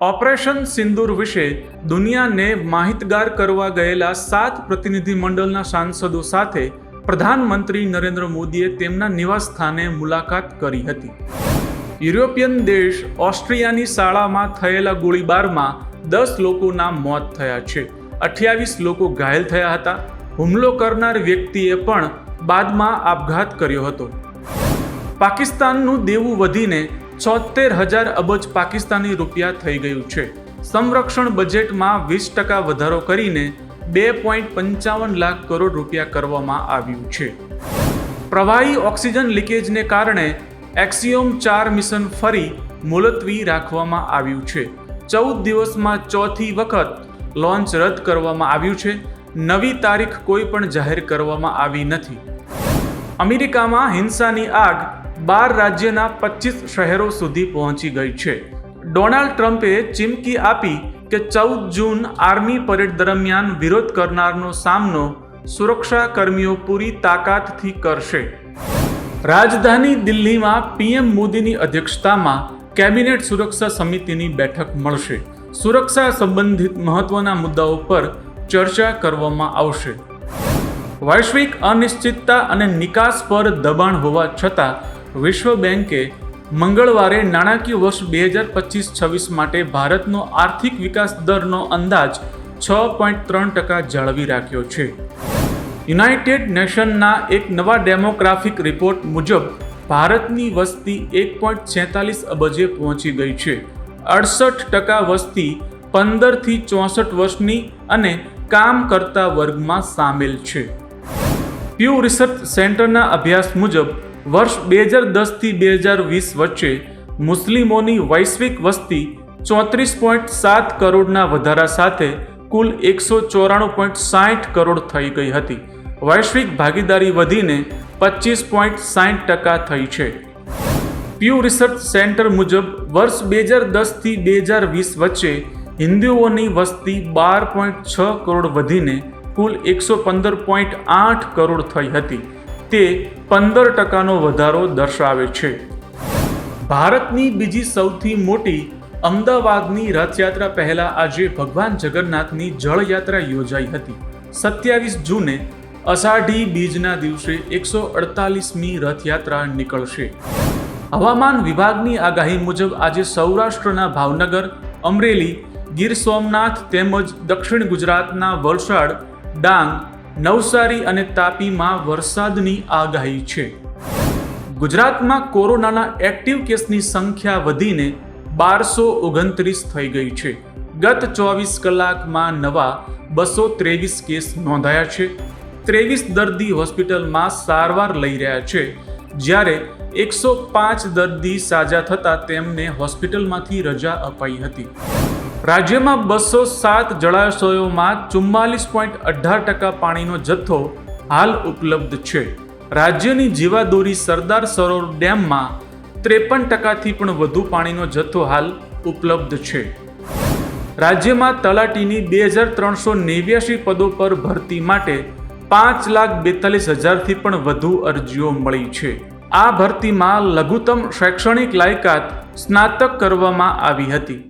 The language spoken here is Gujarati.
ઓપરેશન સિંદૂર વિશે દુનિયાને માહિતગાર કરવા ગયેલા સાત પ્રતિનિધિ મંડળના સાંસદો સાથે પ્રધાનમંત્રી નરેન્દ્ર મોદીએ તેમના નિવાસસ્થાને મુલાકાત કરી હતી. યુરોપિયન દેશ ઓસ્ટ્રિયાની શાળામાં થયેલા ગોળીબારમાં દસ લોકોના મોત થયા છે. અઠ્યાવીસ લોકો ઘાયલ થયા હતા. હુમલો કરનાર વ્યક્તિએ પણ બાદમાં આપઘાત કર્યો હતો. પાકિસ્તાનનું દેવું વધીને છોતેર હજાર અબજ પાકિસ્તાની રૂપિયા થઈ ગયું છે. સંરક્ષણ બજેટમાં વીસ ટકા વધારો કરીને બે પોઈન્ટ પંચાવન લાખ કરોડ રૂપિયા કરવામાં આવ્યું છે. પ્રવાહી ઓક્સિજન લીકેજને કારણે એક્સિયોમ ચાર મિશન ફરી મુલતવી રાખવામાં આવ્યું છે. ચૌદ દિવસમાં ચોથી વખત લોન્ચ રદ કરવામાં આવ્યું છે. નવી તારીખ કોઈ પણ જાહેર કરવામાં આવી નથી. અમેરિકામાં હિંસાની આગ બાર રાજ્યના પચીસ શહેરો સુધી પહોંચી ગઈ છે. ડોનાલ્ડ ટ્રમ્પે ચીમકી આપી કે ચૌદ જૂન આર્મી પરેડ દરમિયાન વિરોધ કરનારનો સામનો સુરક્ષા કર્મીઓ પૂરી તાકાતથી કરશે. રાજધાની દિલ્હીમાં પીએમ મોદીની અધ્યક્ષતામાં કેબિનેટ સુરક્ષા સમિતિની બેઠક મળશે. સુરક્ષા સંબંધિત મહત્વના મુદ્દાઓ પર ચર્ચા કરવામાં આવશે. વૈશ્વિક અનિશ્ચિતતા અને નિકાસ પર દબાણ હોવા છતાં વિશ્વ બેંકે મંગળવારે નાણાકીય વર્ષ બે હજાર પચીસ છવ્વીસ માટે ભારતનો આર્થિક વિકાસ દરનો અંદાજ છ પોઈન્ટ ત્રણ ટકા જાળવી રાખ્યો છે. યુનાઇટેડ નેશનના એક નવા ડેમોગ્રાફિક રિપોર્ટ મુજબ, ભારતની વસ્તી એક પોઈન્ટ છેતાલીસ અબજે પહોંચી ગઈ છે. અડસઠ ટકા વસ્તી પંદરથી ચોસઠ વર્ષની અને કામ કરતા વર્ગમાં સામેલ છે. પ્યુ રિસર્ચ સેન્ટરના અભ્યાસ મુજબ વર્ષ બે હજાર દસથી બે હજાર વીસ વચ્ચે મુસ્લિમોની વૈશ્વિક વસ્તી ચોત્રીસ પોઈન્ટ સાત કરોડના વધારા સાથે કુલ એકસો ચોરાણું પોઈન્ટ સાઠ કરોડ થઈ ગઈ હતી. વૈશ્વિક ભાગીદારી વધીને પચીસ પોઈન્ટ સાઠ ટકા થઈ છે. પ્યુ રિસર્ચ સેન્ટર મુજબ વર્ષ બે હજાર દસથી બે હજાર વીસ વચ્ચે હિન્દુઓની વસ્તી બાર પોઈન્ટ છ કરોડ વધીને કુલ એકસો પંદર પોઈન્ટ આઠ કરોડ થઈ હતી. તે પંદર ટકાનો વધારો દર્શાવે છે. ભારતની બીજી સૌથી મોટી અમદાવાદની રથયાત્રા પહેલા આજે ભગવાન જગન્નાથની જળયાત્રા યોજાઈ હતી. સત્યાવીસ જૂને અષાઢી બીજના દિવસે એકસો અડતાલીસમી રથયાત્રા નીકળશે. હવામાન વિભાગની આગાહી મુજબ આજે સૌરાષ્ટ્રના ભાવનગર, અમરેલી, ગીર સોમનાથ તેમજ દક્ષિણ ગુજરાતના વલસાડ, ડાંગ નવસારી અને તાપીમાં વરસાદની આગાહી છે. ગુજરાતમાં કોરોનાના એક્ટિવ કેસની સંખ્યા વધીને બારસો ઓગણત્રીસ થઈ ગઈ છે. ગત ચોવીસ કલાકમાં નવા બસો ત્રેવીસ કેસ નોંધાયા છે. ત્રેવીસ દર્દી હોસ્પિટલમાં સારવાર લઈ રહ્યા છે. જ્યારે એકસો પાંચ દર્દી સાજા થતાં તેમને હોસ્પિટલમાંથી રજા અપાઈ હતી. રાજ્યમાં બસો સાત જળાશયોમાં ચુમ્માલીસ પોઈન્ટ અઢાર ટકા પાણીનો જથ્થો હાલ ઉપલબ્ધ છે. રાજ્યની જીવાદોરી સરદાર સરોવર ડેમમાં ત્રેપન ટકાથી પણ વધુ પાણીનો જથ્થો હાલ ઉપલબ્ધ છે. રાજ્યમાં તલાટીની બે હજાર ત્રણસો નેવ્યાસી પદો પર ભરતી માટે પાંચ લાખ બેતાલીસ હજારથી પણ વધુ અરજીઓ મળી છે. આ ભરતીમાં લઘુત્તમ શૈક્ષણિક લાયકાત સ્નાતક કરવામાં આવી હતી.